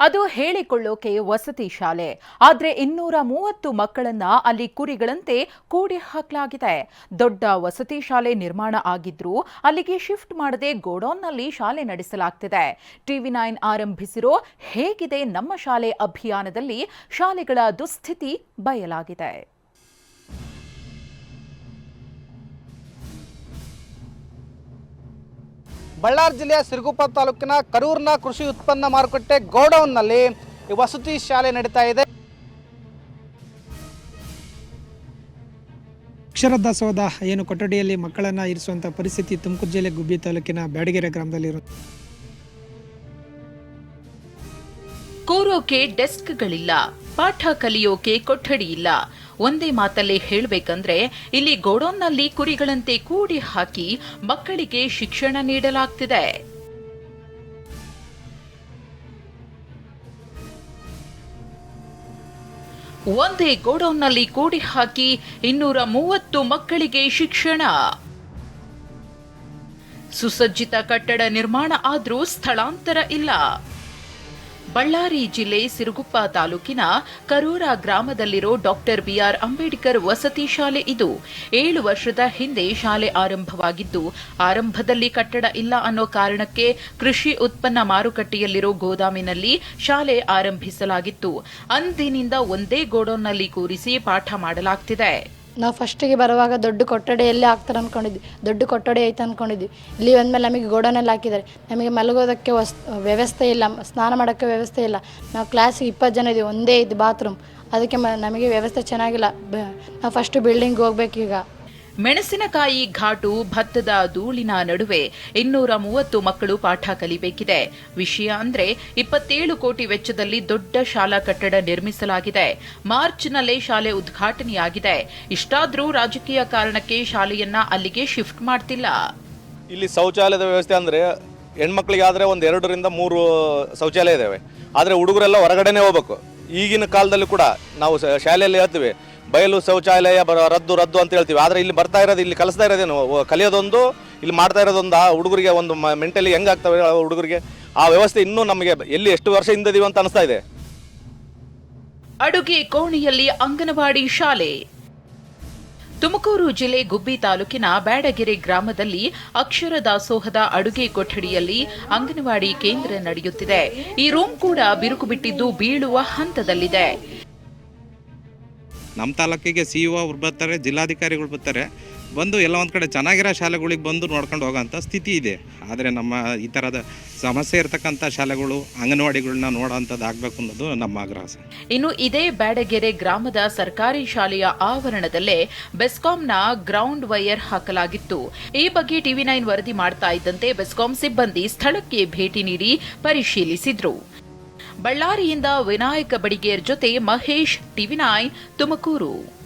ಅದು ಹೇಳಿಕೊಳ್ಳೋಕೆ ವಸತಿ ಶಾಲೆ. ಆದರೆ ಇನ್ನೂರ ಮೂವತ್ತು ಮಕ್ಕಳನ್ನ ಅಲ್ಲಿ ಕುರಿಗಳಂತೆ ಕೂಡಿ ಹಾಕಲಾಗಿದೆ. ದೊಡ್ಡ ವಸತಿ ಶಾಲೆ ನಿರ್ಮಾಣ ಆಗಿದ್ರೂ ಅಲ್ಲಿಗೆ ಶಿಫ್ಟ್ ಮಾಡದೆ ಗೋಡೌನ್ನಲ್ಲಿ ಶಾಲೆ ನಡೆಸಲಾಗ್ತಿದೆ. ಟಿವಿ ನೈನ್ ಆರಂಭಿಸಿರೋ ಹೇಗಿದೆ ನಮ್ಮ ಶಾಲೆ ಅಭಿಯಾನದಲ್ಲಿ ಶಾಲೆಗಳ ದುಸ್ಥಿತಿ ಬಯಲಾಗಿದೆ. ಬಳ್ಳಾರಿ ಜಿಲ್ಲೆಯ ಸಿರುಗುಪ್ಪ ತಾಲೂಕಿನ ಕರೂರಿನ ಕೃಷಿ ಉತ್ಪನ್ನ ಮಾರುಕಟ್ಟೆ ಗೋಡೌನ್ನಲ್ಲಿ ವಸತಿ ಶಾಲೆ ನಡೀತಾ ಇದೆ. ಅಕ್ಷರ ದಾಸೋಹದ ಏನು ಕೊಠಡಿಯಲ್ಲಿ ಮಕ್ಕಳನ್ನು ಇರಿಸುವಂಥ ಪರಿಸ್ಥಿತಿ ತುಮಕೂರು ಜಿಲ್ಲೆ ಗುಬ್ಬಿ ತಾಲೂಕಿನ ಬ್ಯಾಡಗೆರೆ ಗ್ರಾಮದಲ್ಲಿರುತ್ತೆ ಕೂರೋಕೆ ಡೆಸ್ಕ್ಗಳಿಲ್ಲ. ಪಾಠ ಕಲಿಯೋಕೆ ಕೊಠಡಿ ಇಲ್ಲ. ಒಂದೇ ಮಾತಲ್ಲೇ ಹೇಳಬೇಕಂದ್ರೆ, ಇಲ್ಲಿ ಗೋಡೌನ್ನಲ್ಲಿ ಕುರಿಗಳಂತೆ ಕೂಡಿ ಹಾಕಿ ಮಕ್ಕಳಿಗೆ ಶಿಕ್ಷಣ ನೀಡಲಾಗ್ತಿದೆ. ಒಂದೇ ಗೋಡೌನ್ನಲ್ಲಿ ಕೂಡಿ ಹಾಕಿ ಇನ್ನೂರ ಮೂವತ್ತು ಮಕ್ಕಳಿಗೆ ಶಿಕ್ಷಣ. ಸುಸಜ್ಜಿತ ಕಟ್ಟಡ ನಿರ್ಮಾಣ ಆದರೂ ಸ್ಥಳಾಂತರ ಇಲ್ಲ. ಬಳ್ಳಾರಿ ಜಿಲ್ಲೆ ಸಿರುಗುಪ್ಪ ತಾಲೂಕಿನ ಕರೂರ ಗ್ರಾಮದಲ್ಲಿರೋ ಡಾಕ್ಟರ್ ಬಿಆರ್ ಅಂಬೇಡ್ಕರ್ ವಸತಿ ಶಾಲೆ ಇದು. ಏಳು ವರ್ಷದ ಹಿಂದೆ ಶಾಲೆ ಆರಂಭವಾಗಿದ್ದು, ಆರಂಭದಲ್ಲಿ ಕಟ್ಟಡ ಇಲ್ಲ ಅನ್ನೋ ಕಾರಣಕ್ಕೆ ಕೃಷಿ ಉತ್ಪನ್ನ ಮಾರುಕಟ್ಟೆಯಲ್ಲಿರೋ ಗೋದಾಮಿನಲ್ಲಿ ಶಾಲೆ ಆರಂಭಿಸಲಾಗಿತ್ತು. ಅಂದಿನಿಂದ ಒಂದೇ ಗೋಡೌನ್ನಲ್ಲಿ ಕೂರಿಸಿ ಪಾಠ ಮಾಡಲಾಗ್ತಿದೆ. ನಾವು ಫಸ್ಟಿಗೆ ಬರುವಾಗ ದೊಡ್ಡ ಕೊಠಡಿಯಲ್ಲೇ ಹಾಕ್ತಾರೆ ಅಂದ್ಕೊಂಡಿದ್ವಿ ದೊಡ್ಡ ಕೊಠಡಿ ಐತೆ ಅಂದ್ಕೊಂಡಿದ್ವಿ ಇಲ್ಲಿ ಬಂದಮೇಲೆ ನಮಗೆ ಗೋಡನಲ್ಲಿ ಹಾಕಿದ್ದಾರೆ. ನಮಗೆ ಮಲಗೋದಕ್ಕೆ ವಸ್, ವ್ಯವಸ್ಥೆ ಇಲ್ಲ. ಸ್ನಾನ ಮಾಡೋಕ್ಕೆ ವ್ಯವಸ್ಥೆ ಇಲ್ಲ. ನಾವು ಕ್ಲಾಸಿಗೆ ಇಪ್ಪತ್ತು ಜನ ಇದ್ದೀವಿ ಒಂದೇ ಇದು ಬಾತ್ರೂಮ್. ಅದಕ್ಕೆ ಮ, ನಮಗೆ ವ್ಯವಸ್ಥೆ ಚೆನ್ನಾಗಿಲ್ಲ. ಬ- ನಾವು ಫಸ್ಟು ಬಿಲ್ಡಿಂಗ್ ಹೋಗ್ಬೇಕೀಗ ಮೆಣಸಿನಕಾಯಿ ಘಾಟು ಭತ್ತದ ಧೂಳಿನ ನಡುವೆ ಇನ್ನೂರ ಮೂವತ್ತು ಮಕ್ಕಳು ಪಾಠ ಕಲಿಬೇಕಿದೆ. ವಿಷಯ ಅಂದ್ರೆ ಇಪ್ಪತ್ತೇಳು ಕೋಟಿ ವೆಚ್ಚದಲ್ಲಿ ದೊಡ್ಡ ಶಾಲಾ ಕಟ್ಟಡ ನಿರ್ಮಿಸಲಾಗಿದೆ. ಮಾರ್ಚ್ನಲ್ಲೇ ಶಾಲೆ ಉದ್ಘಾಟನೆಯಾಗಿದೆ. ಇಷ್ಟಾದರೂ ರಾಜಕೀಯ ಕಾರಣಕ್ಕೆ ಶಾಲೆಯನ್ನ ಅಲ್ಲಿಗೆ ಶಿಫ್ಟ್ ಮಾಡ್ತಿಲ್ಲ. ಇಲ್ಲಿ ಶೌಚಾಲಯದ ವ್ಯವಸ್ಥೆ ಅಂದರೆ ಹೆಣ್ಮಕ್ಳಿಗಾದ್ರೆ ಒಂದು ಎರಡರಿಂದ ಮೂರು ಶೌಚಾಲಯ ಇದ್ದಾವೆ ಆದರೆ ಹುಡುಗರೆಲ್ಲ ಹೊರಗಡೆನೇ ಹೋಗ್ಬೇಕು. ಈಗಿನ ಕಾಲದಲ್ಲಿ ಕೂಡ ನಾವು ಶಾಲೆಯಲ್ಲಿ ಹೇಳ್ತೀವಿ ಬಯಲು ಶೌಚಾಲಯ ಬರ ರದ್ದು ರದ್ದು ಅಂತ ಹೇಳ್ತೀವಿ. ಆದರೆ ಇಲ್ಲಿ ಬರ್ತಾ ಇರೋದು, ಇಲ್ಲಿ ಕಲಿಸ್ತಾ ಇರೋದೇನು ಕಲಿಯೋದೊಂದು, ಇಲ್ಲಿ ಮಾಡ್ತಾ ಇರೋದೊಂದು, ಆ ಹುಡುಗರಿಗೆ ಒಂದು ಮೆಂಟಲಿ ಹೆಂಗಾಗ್ತವೆ ಆ ಹುಡುಗರಿಗೆ? ಆ ವ್ಯವಸ್ಥೆ ಇನ್ನೂ ನಮಗೆ ಎಲ್ಲಿ ಎಷ್ಟು ವರ್ಷ ಹಿಂದಿದೀವಿ ಅಂತ ಅನಿಸ್ತಾ ಇದೆ. ಅಡುಗೆ ಕೋಣಿಯಲ್ಲಿ ಅಂಗನವಾಡಿ ಶಾಲೆ. ತುಮಕೂರು ಜಿಲ್ಲೆ ಗುಬ್ಬಿ ತಾಲೂಕಿನ ಬ್ಯಾಡಗೆರೆ ಗ್ರಾಮದಲ್ಲಿ ಅಕ್ಷರ ದಾಸೋಹದ ಅಡುಗೆ ಕೊಠಡಿಯಲ್ಲಿ ಅಂಗನವಾಡಿ ಕೇಂದ್ರ ನಡೆಯುತ್ತಿದೆ. ಈ ರೂಮ್ ಕೂಡ ಬಿರುಕು ಬಿಟ್ಟಿದ್ದು ಬೀಳುವ ಹಂತದಲ್ಲಿದೆ. ನಮ್ಮ ತಾಲೂಕಿಗೆ ಸಿ ಇ ಅವ್ರು ಬರ್ತಾರೆ, ಜಿಲ್ಲಾಧಿಕಾರಿಗಳು ಬರ್ತಾರೆ. ಬಂದು ಎಲ್ಲ ಒಂದು ಕಡೆ ಚೆನ್ನಾಗಿರೋ ಶಾಲೆಗಳಿಗೆ ಬಂದು ನೋಡ್ಕೊಂಡು ಹೋಗೋಂಥ ಸ್ಥಿತಿ ಇದೆ. ಆದರೆ ನಮ್ಮ ಈ ಥರದ ಸಮಸ್ಯೆ ಇರತಕ್ಕಂಥ ಶಾಲೆಗಳು, ಅಂಗನವಾಡಿಗಳನ್ನ ನೋಡೋಂಥದ್ದು ಆಗಬೇಕು ಅನ್ನೋದು ನಮ್ಮ ಆಗ್ರಹ ಇನ್ನು ಇದೇ ಬ್ಯಾಡಗೆರೆ ಗ್ರಾಮದ ಸರ್ಕಾರಿ ಶಾಲೆಯ ಆವರಣದಲ್ಲೇ ಬೆಸ್ಕಾಂನ ಗ್ರೌಂಡ್ ವೈರ್ ಹಾಕಲಾಗಿತ್ತು. ಈ ಬಗ್ಗೆ ಟಿವಿ ನೈನ್ ವರದಿ ಮಾಡ್ತಾ ಇದ್ದಂತೆ ಬೆಸ್ಕಾಂ ಸಿಬ್ಬಂದಿ ಸ್ಥಳಕ್ಕೆ ಭೇಟಿ ನೀಡಿ ಪರಿಶೀಲಿಸಿದ್ರು. ಬಳ್ಳಾರಿಯಿಂದ ವಿನಾಯಕ ಬಡಿಗೇರ್ ಜೊತೆ ಮಹೇಶ್ ಟಿವಿ ನೈನ್ ತುಮಕೂರು.